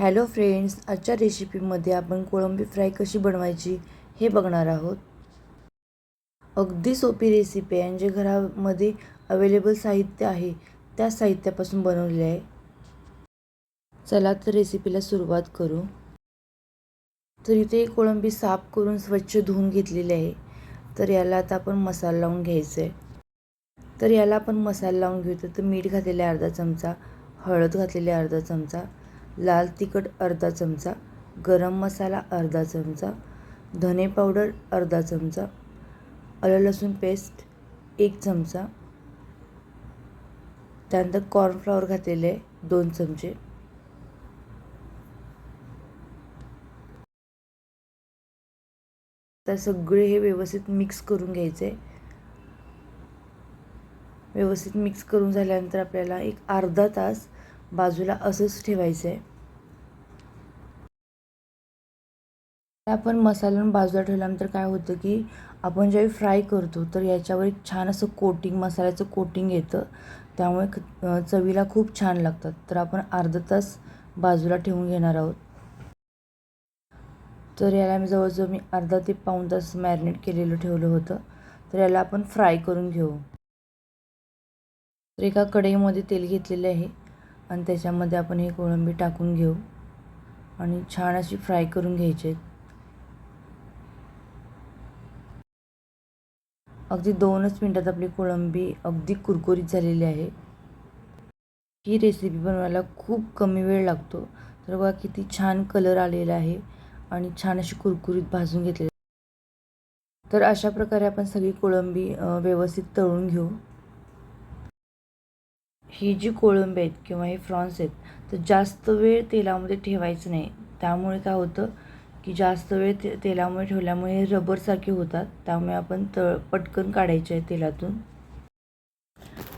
Hello friends आजच्या रेसिपीमध्ये आपण कोळंबी फ्राय कशी बनवायची हे बघणार आहोत. अगदी सोपी रेसिपी आहे आणि जे घरामध्ये अवेलेबल साहित्य आहे त्या साहित्यापासून बनवले आहे. चला तर रेसिपीला सुरुवात करू. तर इथे कोळंबी साफ करून स्वच्छ धुवून घेतलेली आहे. तर याला आता आपण मसाला लावून घ्यायचा आहे तर याला आपण मसाला लावून घेऊ तर मीठ घातलेले अर्धा चमचा हळद घातलेले अर्धा चमचा लाल तिखट अर्धा चमचा गरम मसाला अर्धा चमचा धने पावडर अर्धा चमचा आलं लसूण पेस्ट एक चमचा त्यानंतर कॉर्नफ्लॉवर घातलेले आहे दोन चमचे. तर सगळे हे व्यवस्थित मिक्स करून घ्यायचे. व्यवस्थित मिक्स करून झाल्यानंतर आपल्याला एक अर्धा तास बाजूला असंच ठेवायचं आहे आपण मसाला बाजूला ठेवल्यानंतर काय होतं की आपण ज्यावेळी फ्राय करतो तर याच्यावर एक छान असं कोटिंग मसाल्याचं कोटिंग येतं. त्यामुळे चवीला खूप छान लागतात. तर आपण अर्धा तास बाजूला ठेवून घेणार आहोत. तर याला मी जवळजवळ मी अर्धा ते पाऊण तास मॅरिनेट केलेलं ठेवलं होतं. तर याला आपण फ्राय करून घेऊ. तर एका कढईमध्ये तेल घेतलेले आहे. आणि त्याच्यामध्ये आपण हे कोळंबी टाकून घेऊ. आणि छान अशी फ्राय करून घ्यायचे अगदी दोनच मिनटात आपली कोळंबी अगदी कुरकुरीत झालेली आहे. ही रेसिपी बनवायला खूप कमी वेळ लागतो. तर बघा किती छान कलर आलेला आहे आणि छान अशी कुरकुरीत भाजून घेतलेली तर अशा प्रकारे आपण सगळी कोळंबी व्यवस्थित तळून घेऊ. ही जी कोळंबी आहेत किंवा हे फ्रॉन्स आहेत तर जास्त वेळ तेलामध्ये ठेवायचं नाही. त्यामुळे काय होतं की जास्त वेळ ते तेलामुळे ठेवल्यामुळे रबरसारखे होतात. त्यामुळे आपण तळ पटकन काढायचे आहे तेलातून.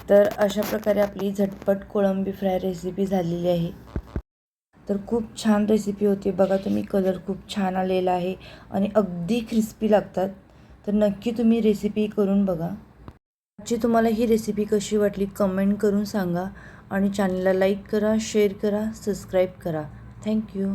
तर अशा प्रकारे आपली झटपट कोळंबी फ्राय रेसिपी झालेली आहे. तर खूप छान रेसिपी होती. बघा तुम्ही कलर खूप छान आलेला आहे आणि अगदी क्रिस्पी लागतात. तर नक्की तुम्ही रेसिपी करून बघा. आजची तुम्हाला ही रेसिपी कशी वाटली कमेंट करून सांगा आणि चॅनलला लाईक करा शेअर करा सबस्क्राईब करा. थँक्यू